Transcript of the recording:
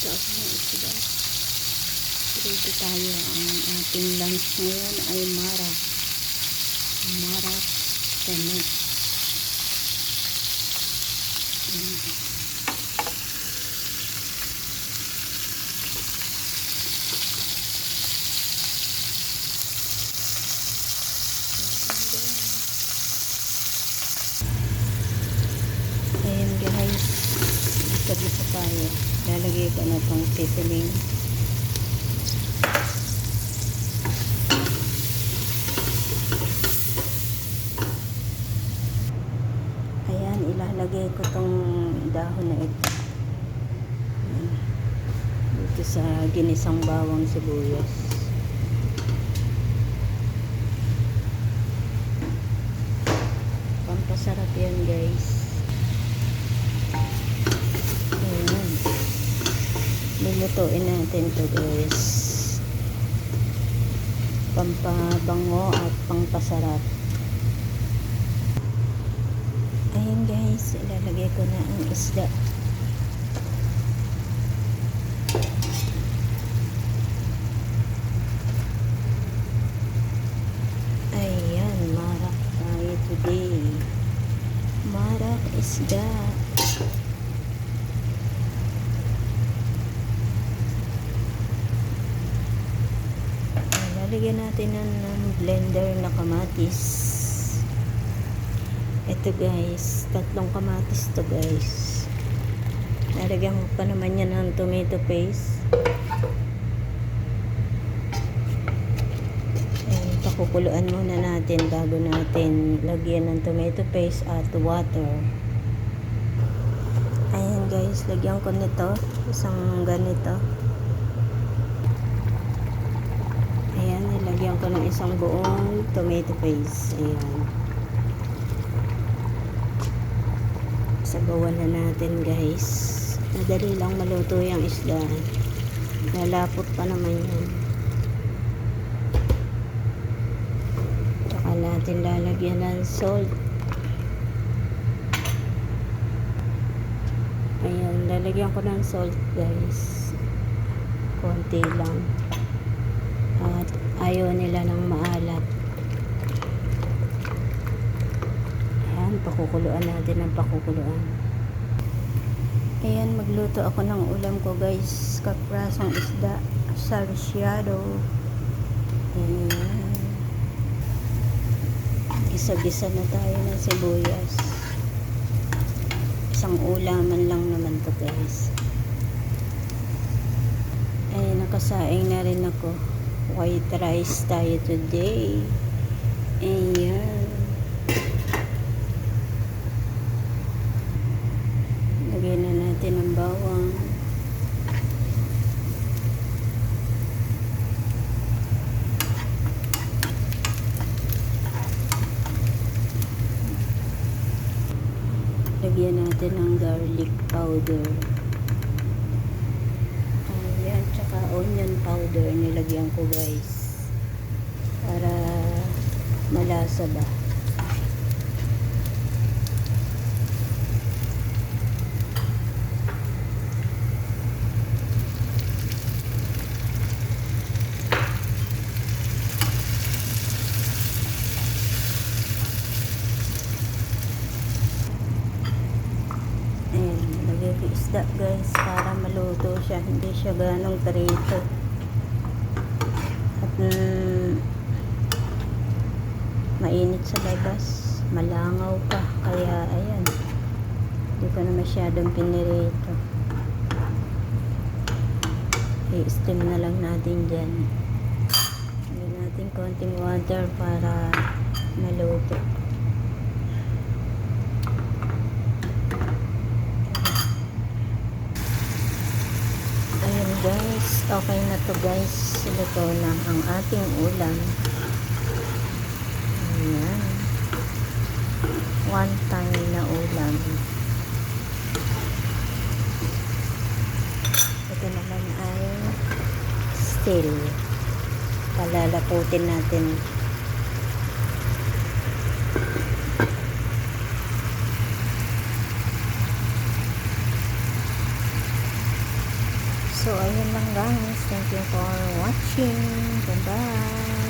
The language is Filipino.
Ako ng isda. Dito tayo. Ang ating lunch ngayon ay marak. Marak tanik. Ayan guys. Sabi sa tayo. Lalagay ko na itong seasoning. Ayan, ilalagay ko tong dahon na ito. Dito sa ginisang bawang sibuyas. Pampasarap yan guys. Ayan. Lulutuin natin to guys. Pampabango at pangpasarap. Ayan guys, ilalagay ko na ang isda. Ayan, marak tayo today. Marak isda. Ayan, Lalagyan natin ng, blender na kamatis. Ito guys, tatlong kamatis to guys. Lalagyan ko pa naman yan ng tomato paste. Ayan, pakukuluan muna natin bago natin lagyan ng tomato paste at water. Ayan guys, lagyan ko nito. Isang ganito. Ayan, nilagyan ng isang buong tomato paste. Ayan. Sabawan na natin guys. Madali lang maluto yung isda. Lalapot pa naman yan. Tsaka natin lalagyan ng salt. Ayan, lalagyan ko ng salt guys. Konti lang. At ayaw nila ng maalat. Ayan, pakukuluan natin ng pakukuluan. Ayan, magluto ako ng ulam ko guys. Kaprasong isda. Sarsyado. Ayan. Gisa-gisa na tayo ng sibuyas. Isang ulaman lang naman to guys. Ayan, nakasaing na rin ako. White rice tayo today. Ayan. Lagyan na natin ang bawang. Lagyan natin ng garlic powder. Ayan, tsaka onion nilagyan ko guys. Para malasa ba. Isda guys para maluto siya. Hindi siya ganong tarito. Mainit sa labas. Malangaw pa. Kaya ayan. Hindi ko na masyadong pinirito. I-steam na lang natin dyan. Lagyan natin konting water para maluto. Ayan guys, okay na to guys. Luto na ang ating ulam. Ayan. One time na ulam. Ito naman ay still. Palalaputin natin. So, ayun lang guys. Thank you for watching. Bye-bye.